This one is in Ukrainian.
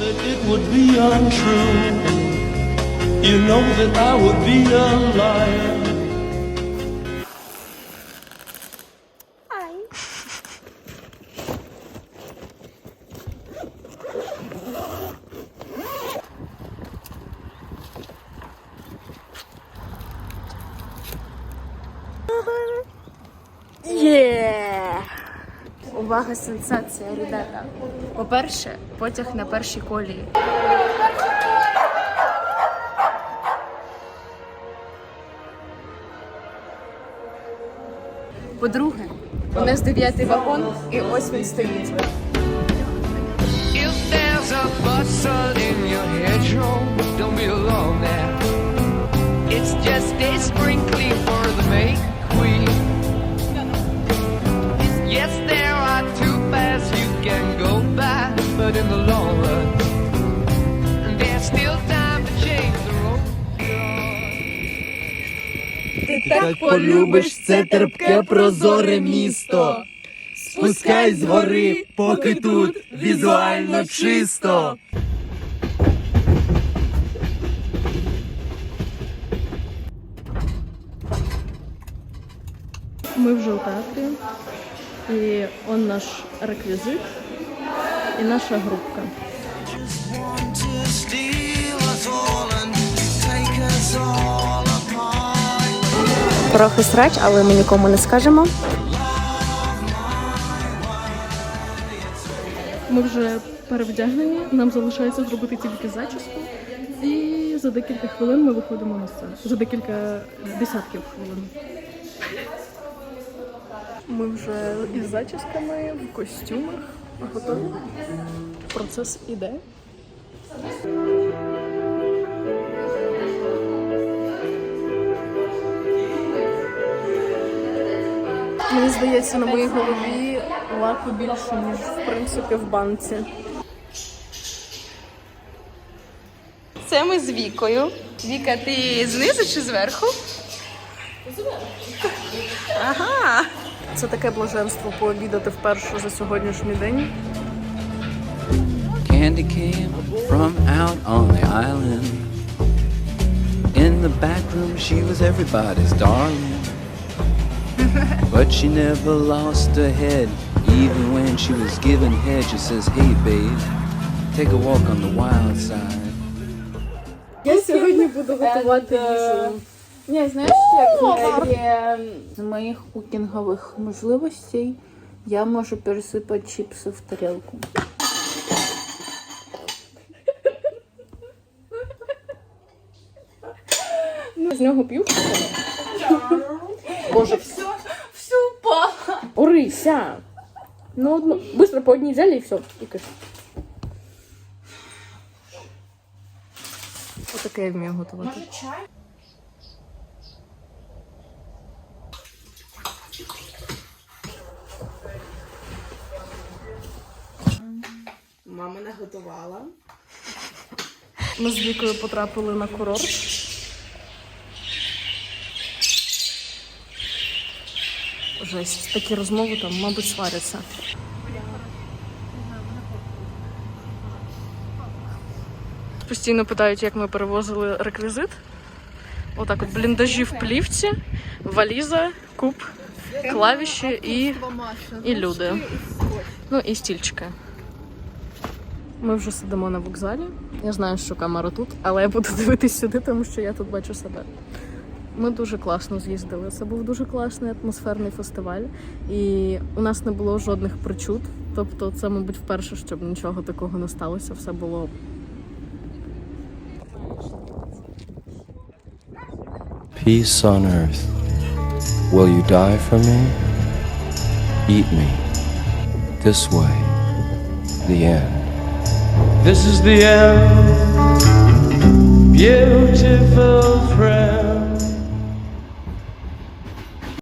that it would be untrue. You know that I would be a liar. Увага, сенсація, ребята. По-перше, потяг на першій колії. По-друге, у нас дев'ятий вагон, і ось він стоїть. It's just a sprinkling for Так полюбиш це терпке прозоре місто. Спускай з гори, поки тут візуально чисто. Ми вже у театрі, і он наш реквізит, і наша групка. To steal us all Трохи срач, але ми нікому не скажемо. Ми вже перевдягнені, нам залишається зробити тільки зачіску. І за декілька хвилин ми виходимо на сцену. За декілька десятків хвилин. Ми вже із зачісками, в костюмах готові. Процес іде. Мені здається, на моїй голові лаку більше, ніж в принципі в банці. Це ми з Вікою. Віка, ти знизу чи зверху? Ага. Це таке блаженство пообідати вперше за сьогоднішній день. Candy came from out on the island. In the back room, she was everybody's darling. But she never lost her head. Even when she was given head, she says, Hey, babe, take a walk on the wild side. Я сьогодні буду готувати їжу. Ні, знаєш, як є з моїх кукінгових можливостей я можу пересипати чіпси в тарілку. З нього п'ю. Боже, все, все па. Ну, одну, быстро по одній взяли і все. І киш. Отаке я вмію готувати. Мама не готувала. Ми з Вікою потрапили на курорт. Жесть, такі розмови там, мабуть, сваряться. Постійно питають, як ми перевозили реквізит. Отак от бліндажі в плівці, валіза, куб, клавіші і, і люди. Ну і стільчики. Ми вже сидимо на вокзалі. Я знаю, що камера тут, але я буду дивитись сюди, тому що я тут бачу себе. Ми дуже класно з'їздили. Це був дуже класний атмосферний фестиваль, і у нас не було жодних причуд. Тобто, це, мабуть, вперше, щоб нічого такого не сталося. Все було Peace on earth. Will you die for me? Eat me. This way. The end. This is the end, beautiful friend.